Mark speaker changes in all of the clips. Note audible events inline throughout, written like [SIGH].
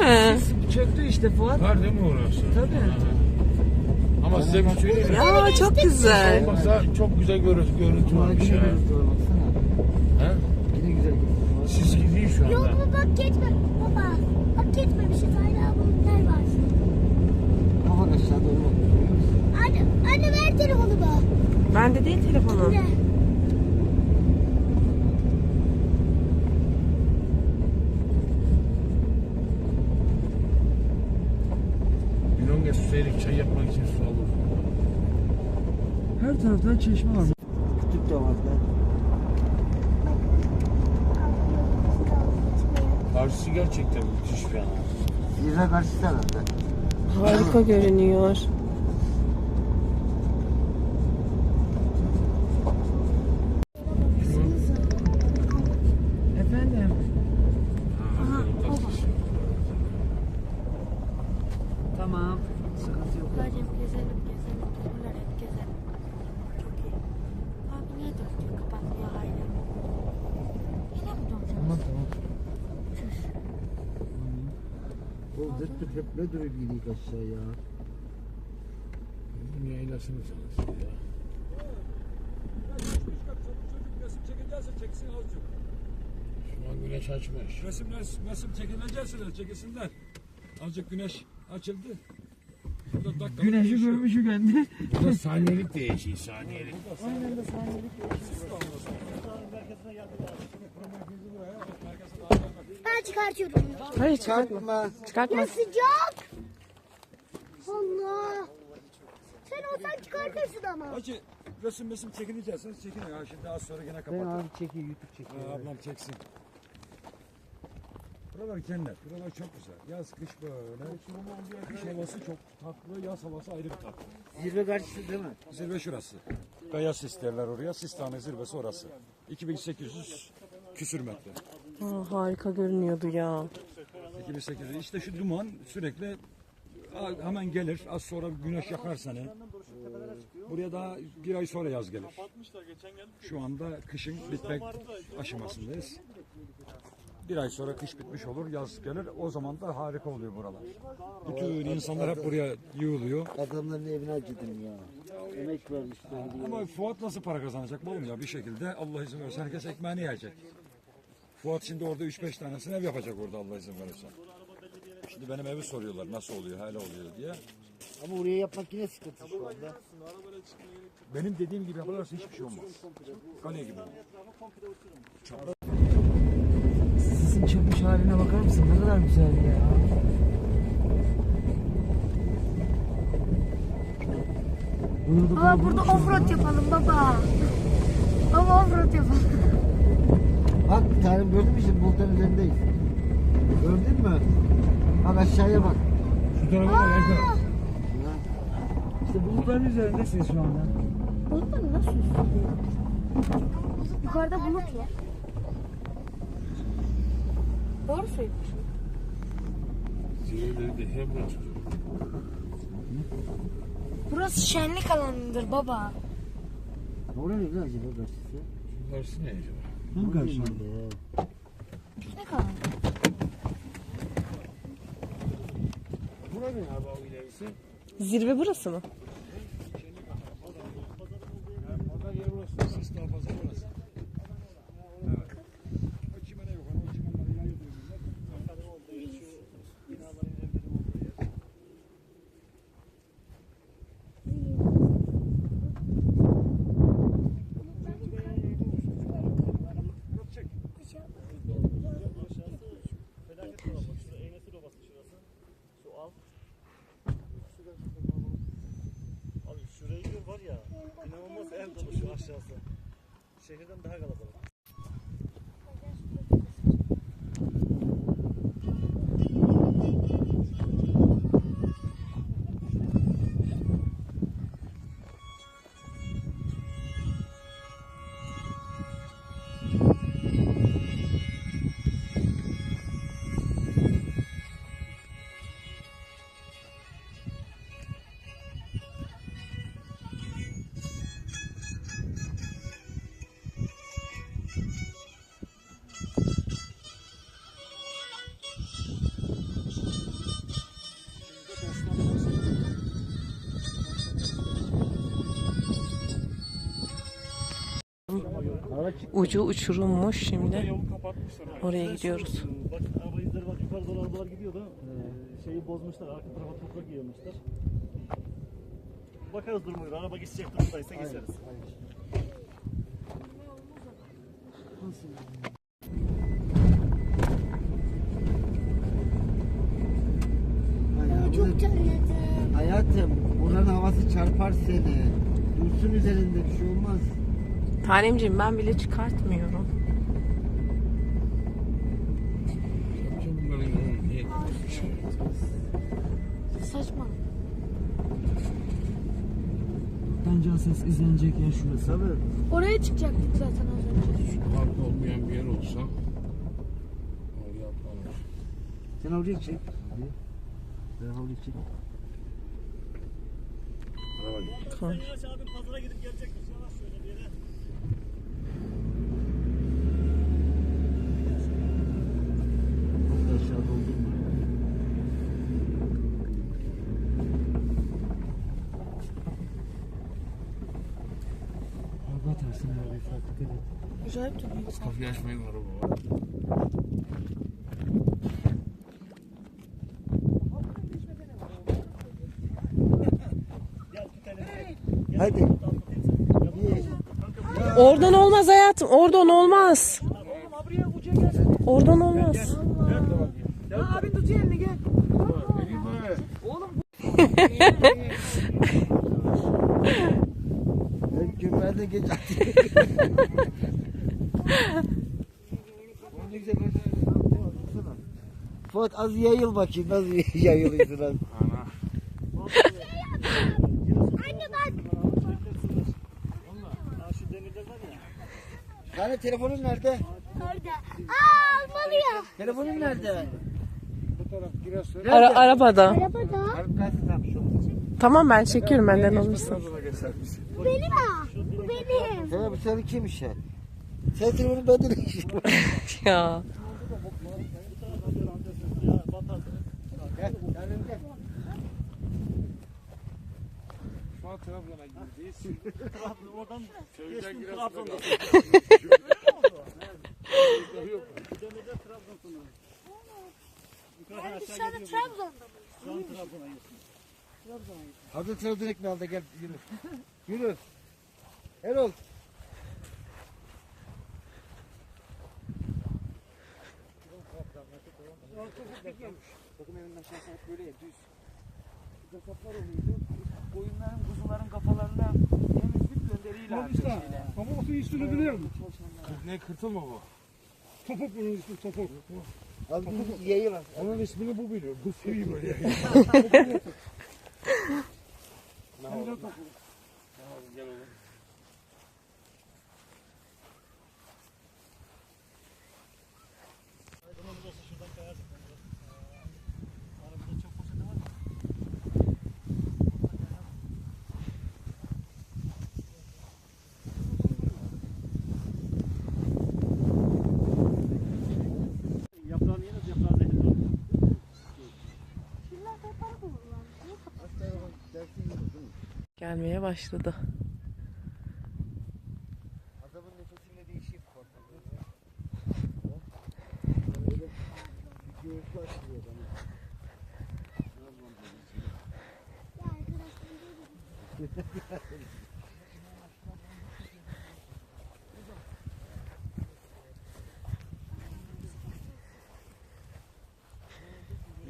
Speaker 1: mi?
Speaker 2: Çöktü işte Fuat.
Speaker 3: Var değil mi orası?
Speaker 2: Tabii.
Speaker 3: Ama size bir söyleyeyim mi?
Speaker 1: Ya çok güzel.
Speaker 3: Olmasa çok güzel görüntü, görüntü varmış ya. He?
Speaker 2: Yine güzel görünüyor.
Speaker 3: Siz gidiyor şu
Speaker 4: Yok
Speaker 3: anda.
Speaker 4: mu bak geçme. Baba bak geçmemişiz hala bulutlar var.
Speaker 2: Kafa aşağı doğru bakıyor.
Speaker 4: Anne, anne ver telefonumu.
Speaker 1: Bende değil telefonu.
Speaker 4: Ne?
Speaker 3: Susaydık çay yapmak için su alır.
Speaker 2: Her taraftan çeşme var. Kütük de var da.
Speaker 3: Karşısı gerçekten müthiş bir an.
Speaker 2: Zirve karşısı herhalde.
Speaker 1: Harika görünüyor.
Speaker 2: Efendim? Tamam. Sıkıntı yok.
Speaker 4: Hocam gezelim gezelim. Bunlar hep gezelim. Çok iyi. Abi niye dörtlüğü kapatmıyor hala? Yine mi duracağız?
Speaker 2: Tamam tamam.
Speaker 4: Çüş.
Speaker 2: O zıttı hep ne duruyor gidik aşağı ya.
Speaker 3: Bizim yaylasını çalışıyor ya. Şu an güneş açmış.
Speaker 5: Resim, resim, resim çekileceksinler, çekilsinler. Azıcık güneş açıldı. Burada dakika
Speaker 2: Güneşi görmüşü kendi.
Speaker 3: Burada saniyelik değişiyor, saniyelik.
Speaker 4: Ben çıkartıyorum.
Speaker 1: Hayır çıkartma. Çıkartma.
Speaker 4: Ya sıcak. Allah. Sen olsan çıkartırsın ama.
Speaker 5: Hacı resim resim çekileceksiniz çekin ya şimdi az sonra yine
Speaker 2: Ben
Speaker 5: kapatır.
Speaker 2: abi çekiyor YouTube çekiyor.
Speaker 5: Ha, ablam çeksin. Buralar cennet. Buralar çok güzel. Yaz kış böyle. Kış havası çok tatlı. Yaz havası ayrı bir tatlı.
Speaker 2: Zirve karşısı değil mi?
Speaker 5: Zirve şurası. Beyaz sis derler oraya. Sistane zirvesi orası. 2800 küsür metre.
Speaker 1: Aa, harika görünüyordu ya.
Speaker 5: 2800. İşte şu duman sürekli hemen gelir. Az sonra güneş yakar seni. Buraya daha bir ay sonra yaz gelir. Şu anda kışın bitmek aşamasındayız. Bir ay sonra kış bitmiş olur, yaz gelir. O zaman da harika oluyor buralar. Bütün insanlar hep buraya yığılıyor.
Speaker 2: Adamların evine acıdım ya. Emek vermişler.
Speaker 5: Ama Fuat nasıl para kazanacak oğlum ya bir şekilde Allah izin verirse herkes ekmeğini yiyecek. Fuat şimdi orada 3-5 tanesini ev yapacak orada Allah izin verirse. Şimdi benim evi soruyorlar nasıl oluyor, hala oluyor diye.
Speaker 2: Ama oraya yapmak yine sıkıntı şu anda.
Speaker 5: Benim dediğim gibi yaparlarsa hiçbir şey olmaz. Kale gibi olur.
Speaker 2: Sizin çökmüş haline bakar mısın? Ne kadar güzel ya. Burada
Speaker 4: Baba burada offroad yapalım baba. Baba offroad yapalım.
Speaker 2: Bak bir tane gördün mü şimdi bulutların üzerindeyiz. Gördün mü? Bak aşağıya bak.
Speaker 3: Şu tarafa bak Erkan.
Speaker 2: İşte bulutların üzerindesin şu anda.
Speaker 4: Bulutlar nasıl üstünde? Yukarıda bulut var. Doğru söylüyorsun.
Speaker 3: Zirveleri de hem açıyor.
Speaker 4: Burası şenlik alanıdır baba.
Speaker 2: Oraya ne acaba karşısı?
Speaker 3: Karşısı ne acaba?
Speaker 2: Hem karşı.
Speaker 4: Piknik alanı.
Speaker 3: Bura ne abi o ilerisi?
Speaker 1: Zirve burası mı?
Speaker 5: Orada yer burası. Sis daha fazla burası. Evet. O çimene yok. O çimenleri yayıyor diyorlar.
Speaker 6: Abi şurayı gör var ya inanılmaz ev dolu şu aşağısı. Şehirden daha kalabalık.
Speaker 1: Ucu uçurulmuş şimdi. Oraya gidiyoruz.
Speaker 7: Bak araba izleri bak yukarı doğru arabalar gidiyordu. Ee, şeyi bozmuşlar. Arka tarafa toprak yığmışlar. Bakarız duruma göre. Araba geçecek durumdaysa geçeriz.
Speaker 2: Çok Hayatım buranın havası çarpar seni. Dursun üzerinde bir şey olmaz.
Speaker 1: Tanemciğim ben bile çıkartmıyorum.
Speaker 6: Saçma.
Speaker 8: Bence ses izlenecek yer şurası.
Speaker 2: Tabii.
Speaker 6: Oraya çıkacaktık zaten az önce.
Speaker 3: Park olmayan bir yer olsa oraya atlanır.
Speaker 2: Sen oraya çek. Hadi. Ben oraya çek.
Speaker 7: Yavaş abi pazara gidip gelecekmiş. Yavaş şöyle bir yere.
Speaker 2: Çok da aşağı doldurma.
Speaker 8: Araba atarsın abi fark dikkat.
Speaker 6: Acayip duruyor.
Speaker 3: Kapıyı açmayın araba var.
Speaker 2: Hadi.
Speaker 1: Oradan olmaz hayatım. Oradan olmaz. Oradan olmaz.
Speaker 2: Ben küperde geç Ne güzel baksana. Fuat az yayıl bakayım nasıl yayılıyorsun az.
Speaker 3: Ana.
Speaker 7: Ya.
Speaker 2: Yani telefonun nerede?
Speaker 6: Orada. Aa almalıyım.
Speaker 2: Telefonun nerede?
Speaker 1: Ara, arabada.
Speaker 6: Arabada.
Speaker 2: Arkası tam şu.
Speaker 1: Tamam ben çekiyorum benden olursa.
Speaker 6: Benim ha. Bu benim.
Speaker 2: Sana bu senin kimmiş [LAUGHS] ya? Sen ne işin var?
Speaker 1: Ya.
Speaker 3: Şu an Trabzon'a gidiyoruz.
Speaker 7: Trabzon oradan
Speaker 3: Köyden giresin
Speaker 7: Trabzon'da. Demirler Trabzon sınırı. Yukarıdan
Speaker 6: Biz şu anda. Trabzon'da mıyız?
Speaker 7: Şu an Trabzon'a geçtim.
Speaker 2: Hadi Trabzon ekmeği al da gel yürü. Yürü. Erol.
Speaker 8: Bakın evin aşağısı hep böyle ya düz. Burada kaplar oluyordu. Koyunların, kuzuların kafalarına temizlik gönderiyle şeyle.
Speaker 5: Ama o üstünü biliyor musun?
Speaker 3: Ne kırtıl mı bu?
Speaker 5: Topuk bunun ismi topuk.
Speaker 2: Al bir yayıl al.
Speaker 5: Onun ismini bu biliyor. Bu suyu böyle. [LAUGHS]
Speaker 3: Gel oğlum.
Speaker 7: Arabada çok poşeti var mı? Yaprağını yeriz, yaprağı zehirli olur.
Speaker 6: Şunlar kapalı mı ulan? Niye kapalı?
Speaker 1: Gelmeye başladı.
Speaker 2: Adamın nefesiyle değişik açılıyor bana.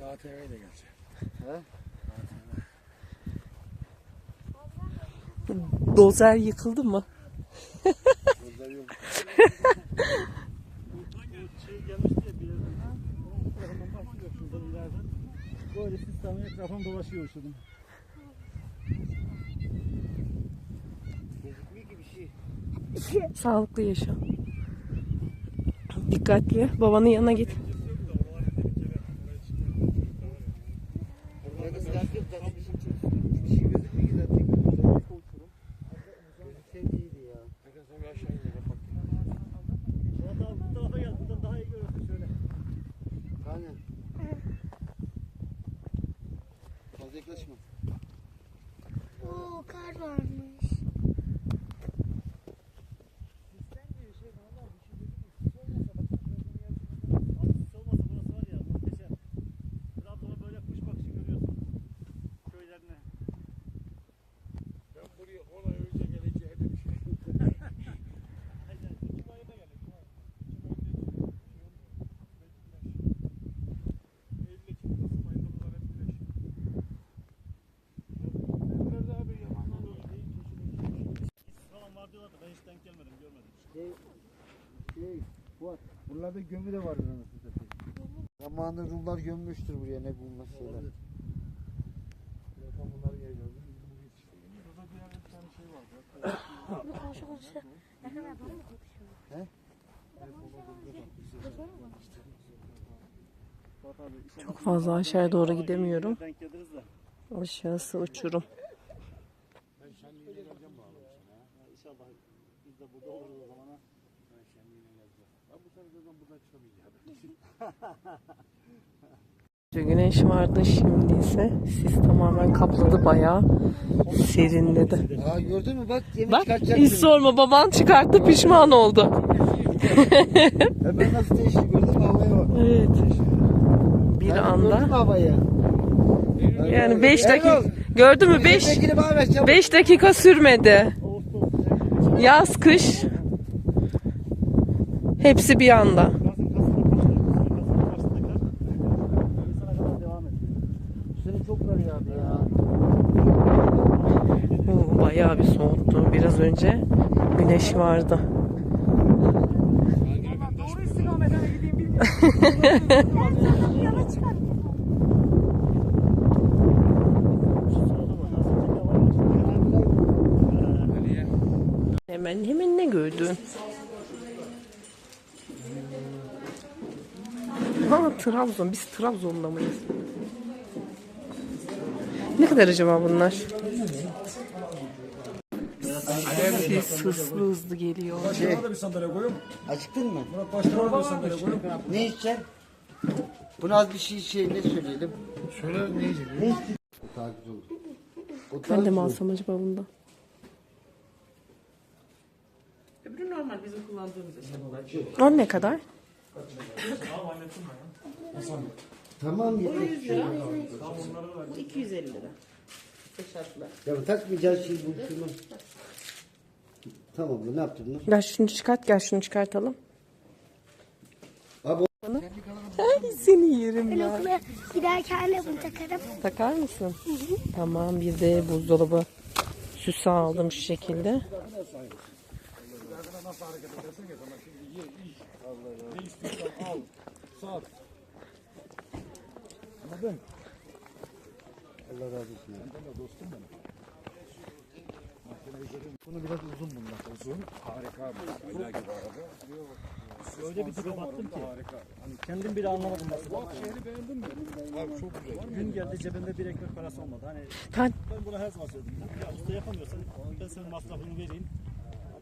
Speaker 6: Ya arkadaşlar.
Speaker 1: Dozer yıkıldı mı?
Speaker 7: Şey gelmişti tarafından başlıyor şuradan ileriden. Böyle sistemle etrafım dolaşıyor şuradan.
Speaker 2: Şey.
Speaker 1: Sağlıklı yaşa. Dikkatli. Babanın yanına git.
Speaker 2: Orada silah yok zaten bir şey Hiçbir şey gözükmüyor ki zaten. Gözükseydi ya.
Speaker 3: Bakın sen bir aşağı in de bak.
Speaker 7: Murat abi bu tarafa gel. Buradan daha iyi görürsün şöyle.
Speaker 2: Aynen. Fazla yaklaşma.
Speaker 6: Oo kar varmış.
Speaker 2: var. Buralarda gömü de vardır anasını satayım. Zamanında Rumlar gömmüştür buraya ne bulmaz şeyler.
Speaker 6: Konuşa konuşa. Ne kadar doğru mu konuşuyor?
Speaker 1: Çok fazla aşağıya doğru gidemiyorum. Aşağısı uçurum.
Speaker 7: İnşallah biz de burada oluruz o zaman. ha.
Speaker 1: Güneş vardı şimdi ise sis tamamen kapladı bayağı serinledi.
Speaker 2: Aa gördün mü bak yemin
Speaker 1: Bak hiç sorma baban çıkarttı pişman oldu. [LAUGHS]
Speaker 2: Hemen nasıl değişti gördün mü havaya bak.
Speaker 1: Evet. Bir
Speaker 2: Gördün mü
Speaker 1: anda
Speaker 2: havayı?
Speaker 1: yani 5
Speaker 2: Erol,
Speaker 1: dakika gördün mü 5
Speaker 2: Milletvekili bana ver çabuk.
Speaker 1: 5 dakika sürmedi. Yaz kış hepsi bir anda.
Speaker 2: Seni çok var ya abi ya.
Speaker 1: Oo, Bayağı bir soğuttu. Biraz önce güneş vardı.
Speaker 8: Doğru istikamete.
Speaker 1: Hemen hemen ne gördün? Ha Trabzon. Biz Trabzon'da mıyız? Ne kadar acaba bunlar? Sis hızlı hızlı geliyor.
Speaker 5: Başkanına da bir sandalye koyun.
Speaker 2: Acıktın mı?
Speaker 5: Murat Başkan'a da bir sandalye koyun.
Speaker 2: Ne içeceksin? Buna az bir şey şey ne söyleyelim?
Speaker 3: Şöyle ne yiyecek?
Speaker 2: Ne daha güzel olur.
Speaker 1: Ben de mi alsam acaba bundan?
Speaker 9: Öbürü normal bizim kullandığımız işte.
Speaker 1: O ne kadar?
Speaker 2: Tamam yeter.
Speaker 9: 250 lira. Eşarplar.
Speaker 2: Ya takmayacağız şey bu şunu. Tamam mı? Ne yaptın?
Speaker 1: Gel şunu çıkart, gel şunu çıkartalım.
Speaker 2: Abi.
Speaker 1: Ay seni yerim ya.
Speaker 6: Okula giderken de bunu takarım.
Speaker 1: Takar mısın? Tamam bir de buzdolabı süsü aldım şu şekilde.
Speaker 2: Allah razı olsun. Bunu biraz uzun bunlar.
Speaker 5: Uzun, harika bir ila gibi araba.
Speaker 7: Öyle bir tipe battım ki. Hani kendim bile anlamadım nasıl.
Speaker 5: Bak şehri beğendin mi? Abi çok güzel.
Speaker 7: Gün geldi cebimde bir ekmek parası olmadı. Hani
Speaker 1: Ben
Speaker 7: ben bunu her zaman söyledim. Ya usta yapamıyorsan ben senin masrafını vereyim.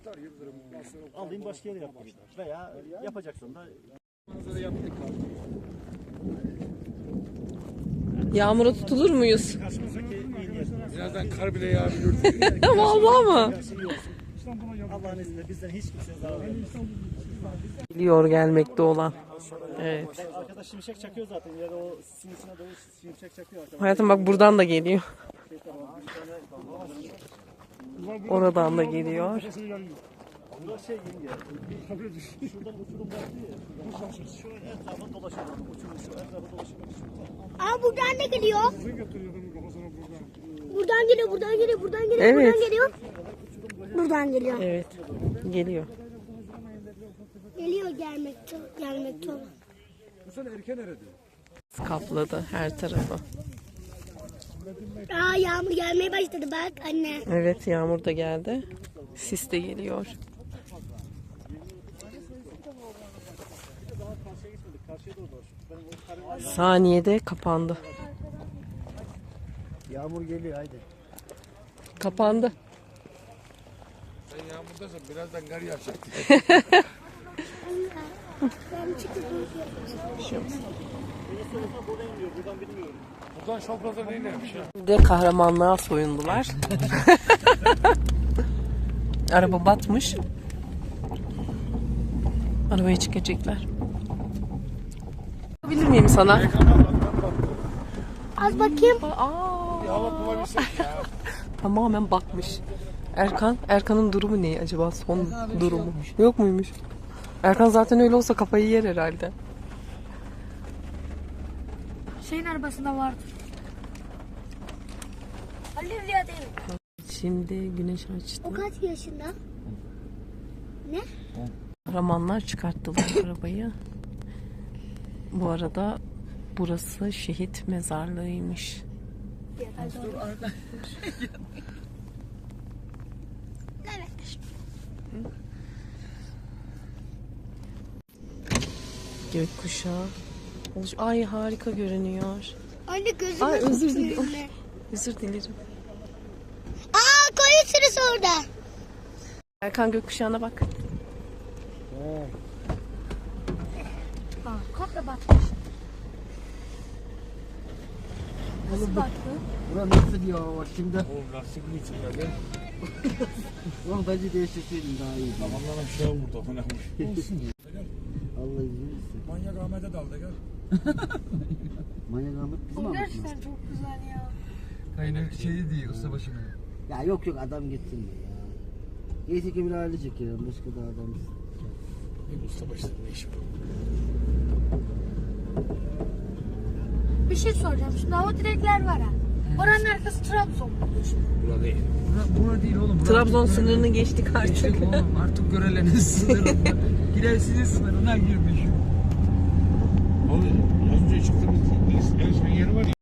Speaker 5: Atar yıldırım. masraf.
Speaker 7: Alayım başka yere yapayım. Veya yapacaksın da
Speaker 5: Manzara yaptık.
Speaker 1: yağmura tutulur muyuz?
Speaker 5: Birazdan kar bile yağabilir. [LAUGHS]
Speaker 1: Vallahi mı?
Speaker 7: Şey. Allah'ın izniyle bizden hiç kimseye zarar.
Speaker 1: Biliyor gelmekte olan. Evet.
Speaker 7: Arkadaş şimşek çakıyor zaten. Yerde o sisin içine doğru şimşek çakıyor arkadaş.
Speaker 1: Hayatım bak buradan da geliyor. Oradan da geliyor.
Speaker 7: Burası şey yenge. Şuradan uçurum başlıyor ya. Şu etrafa dolaşıyor. Uçurum şu etrafa dolaşıyor.
Speaker 6: Aa buradan ne geliyor? Buradan geliyor, buradan geliyor, buradan geliyor,
Speaker 1: Evet.
Speaker 6: buradan geliyor. Buradan geliyor.
Speaker 1: Evet. Geliyor.
Speaker 6: Geliyor gelmekte, gelmekte olan.
Speaker 5: Bu sene erken eredi.
Speaker 1: Kapladı her tarafı.
Speaker 6: Aa yağmur gelmeye başladı bak anne.
Speaker 1: Evet yağmur da geldi. Sis de geliyor. Saniyede kapandı.
Speaker 2: Yağmur geliyor haydi.
Speaker 1: Kapandı.
Speaker 3: Sen yağmurdasın birazdan kar yağacak. Buradan şoförde neymiş ya?
Speaker 1: Bir de kahramanlığa soyundular. [LAUGHS] Araba batmış. Arabaya çıkacaklar. Bilir miyim sana?
Speaker 6: Az bakayım.
Speaker 1: Aa, [LAUGHS] tamamen batmış. Erkan, Erkan'ın durumu ne acaba? Son durumu. Yok muymuş? Erkan zaten öyle olsa kafayı yer herhalde.
Speaker 6: Şeyin arabasında vardı. Ali Rüya değil.
Speaker 1: Şimdi güneş açtı.
Speaker 6: O kaç yaşında? Ne?
Speaker 1: Kahramanlar çıkarttılar arabayı. Bu arada burası şehit mezarlığıymış. Gökkuşağı. Oluş- Ay harika görünüyor.
Speaker 6: Anne gözümü
Speaker 1: Ay özür dilerim. [LAUGHS] Özür dilerim.
Speaker 6: Aa koyun sürüsü orada.
Speaker 1: Erkan gökkuşağına bak.
Speaker 6: Aa komple batmış. Nasıl battı?
Speaker 2: Bura nasıl diyor bak şimdi.
Speaker 7: O lastik mi çıkıyor?
Speaker 2: Ulan [LAUGHS] bence değiştirseydin daha iyi.
Speaker 7: Tamamlanan bir şey oldu. Ona [LAUGHS]
Speaker 2: Allah izin verirse.
Speaker 5: Manyak Ahmet'e daldı gel. [LAUGHS]
Speaker 2: Manyak Ahmet bizim Ahmet mi?
Speaker 6: gerçekten çok güzel ya.
Speaker 5: Aynen şeyi diyor ustabaşı mı?
Speaker 2: Ya yok yok adam gitsin ya. Neyse ki bir aile çekelim. Başka da adam.
Speaker 7: Ustabaşı ne işi bu?
Speaker 6: Bir şey soracağım. Şimdi hava direkler var ha. Oranın arkası Trabzon.
Speaker 7: Burada değil.
Speaker 8: Bura değil oğlum.
Speaker 1: Trabzon sınırını geçtik artık.
Speaker 8: Geçtik oğlum artık görelenin [LAUGHS] sınırında. Gidersinin sınırına girmiş.
Speaker 7: Oğlum az önce çıktığımız en son yeri var ya.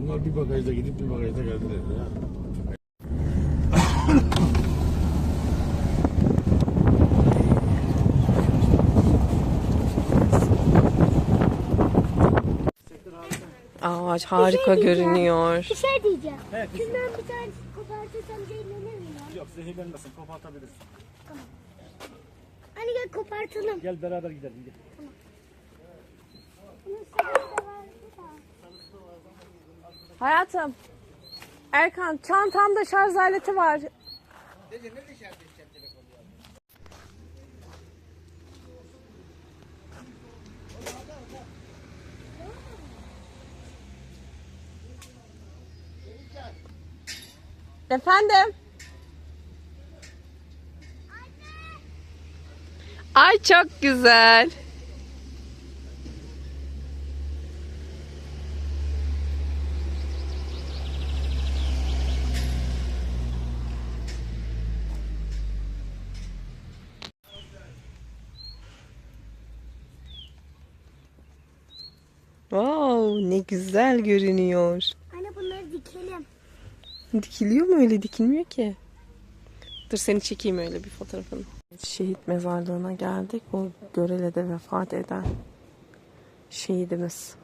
Speaker 7: Bunlar bir bagajda gidip bir bagajda geldiler ya.
Speaker 1: Ağaç harika görünüyor.
Speaker 6: Bir şey diyeceğim. Şundan bir tane kopartırsam zehirlenir mi ya?
Speaker 7: Yok zehirlenmesin kopartabilirsin.
Speaker 6: Hani gel kopartalım.
Speaker 7: Gel beraber gidelim. Gel.
Speaker 6: Bunun sarısı da var.
Speaker 1: Hayatım. Erkan çantamda şarj aleti var. Efendim? Ay çok güzel. Wow, ne güzel görünüyor. Dikiliyor mu öyle? Dikilmiyor ki. Dur seni çekeyim öyle bir fotoğrafını. Şehit mezarlığına geldik. O Görele'de vefat eden şehidimiz.